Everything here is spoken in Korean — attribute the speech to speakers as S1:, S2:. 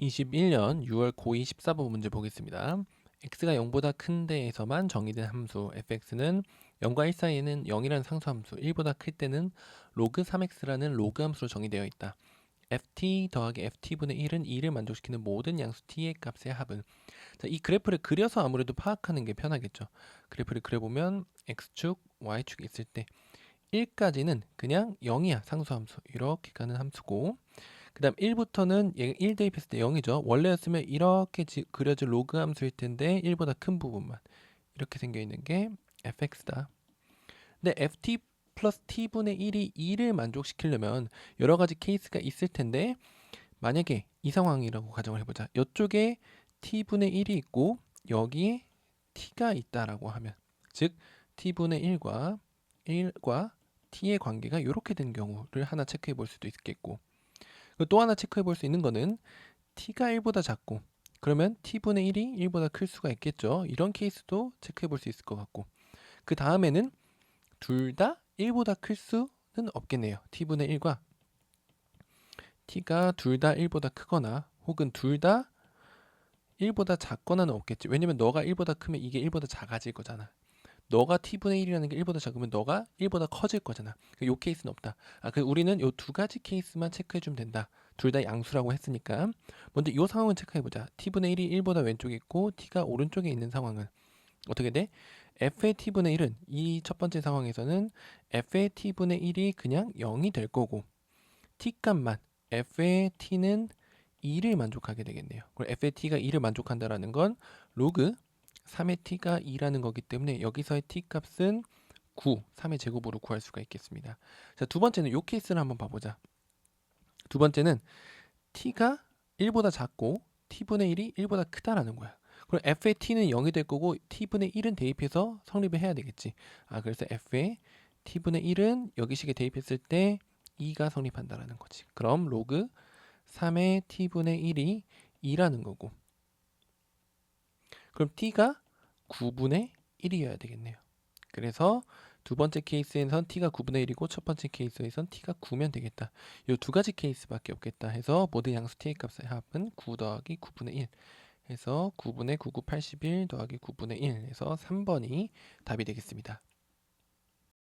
S1: 2021년 6월 고2 14번 문제 보겠습니다. x가 0보다 큰 데에서만 정의된 함수 fx는 0과 1 사이에는 0이라는 상수함수 1보다 클 때는 로그 3x라는 로그 함수로 정의되어 있다. ft 더하기 ft분의 1은 2를 만족시키는 모든 양수 t의 값의 합은 자, 이 그래프를 그려서 아무래도 파악하는 게 편하겠죠. 그래프를 그려보면 x축, y축 있을 때 1까지는 그냥 0이야 상수함수 이렇게 가는 함수고 그 다음 1부터는 얘가 1 대입했을 때 0이죠. 원래였으면 이렇게 지, 그려질 로그 함수일 텐데 1보다 큰 부분만 이렇게 생겨 있는 게 fx다. 근데 ft 플러스 t분의 1이 2를 만족시키려면 여러 가지 케이스가 있을 텐데 만약에 이 상황이라고 가정을 해보자. 이쪽에 t분의 1이 있고 여기에 t가 있다라고 하면 즉 t분의 1과 1과 t의 관계가 이렇게 된 경우를 하나 체크해 볼 수도 있겠고 또 하나 체크해 볼 수 있는 거는 t가 1보다 작고 그러면 t분의 1이 1보다 클 수가 있겠죠. 이런 케이스도 체크해 볼 수 있을 것 같고 그 다음에는 둘 다 1보다 클 수는 없겠네요. t분의 1과 t가 둘 다 1보다 크거나 혹은 둘 다 1보다 작거나는 없겠지. 왜냐면 너가 1보다 크면 이게 1보다 작아질 거잖아. 너가 t분의 1이라는 게 1보다 작으면 너가 1보다 커질 거잖아. 그요 케이스는 없다. 아, 그 우리는 요 두 가지 케이스만 체크해 주면 된다. 둘 다 양수라고 했으니까. 먼저 이 상황을 체크해 보자. t분의 1이 1보다 왼쪽에 있고 t가 오른쪽에 있는 상황은 어떻게 돼? f의 t분의 1은 이 첫 번째 상황에서는 f의 t분의 1이 그냥 0이 될 거고 t 값만 f의 t는 2를 만족하게 되겠네요. 그럼 f의 t가 2를 만족한다라는 건 로그 3의 t가 2라는 거기 때문에 여기서의 t 값은 9, 3의 제곱으로 구할 수가 있겠습니다. 자, 두 번째는 요 케이스를 한번 봐보자. 두 번째는 t가 1보다 작고 t분의 1이 1보다 크다라는 거야. 그럼 f의 t는 0이 될 거고 t분의 1은 대입해서 성립을 해야 되겠지. 아, 그래서 f의 t분의 1은 여기식에 대입했을 때 2가 성립한다라는 거지. 그럼 로그 3의 t분의 1이 2라는 거고 그럼 t가 9분의 1이어야 되겠네요. 그래서 두 번째 케이스에선 t가 9분의 1이고 첫 번째 케이스에선 t가 9면 되겠다. 이 두 가지 케이스밖에 없겠다 해서 모든 양수 t의 값의 합은 9 더하기 9분의 1 해서 9분의 99, 81 더하기 9분의 1 해서 3번이 답이 되겠습니다.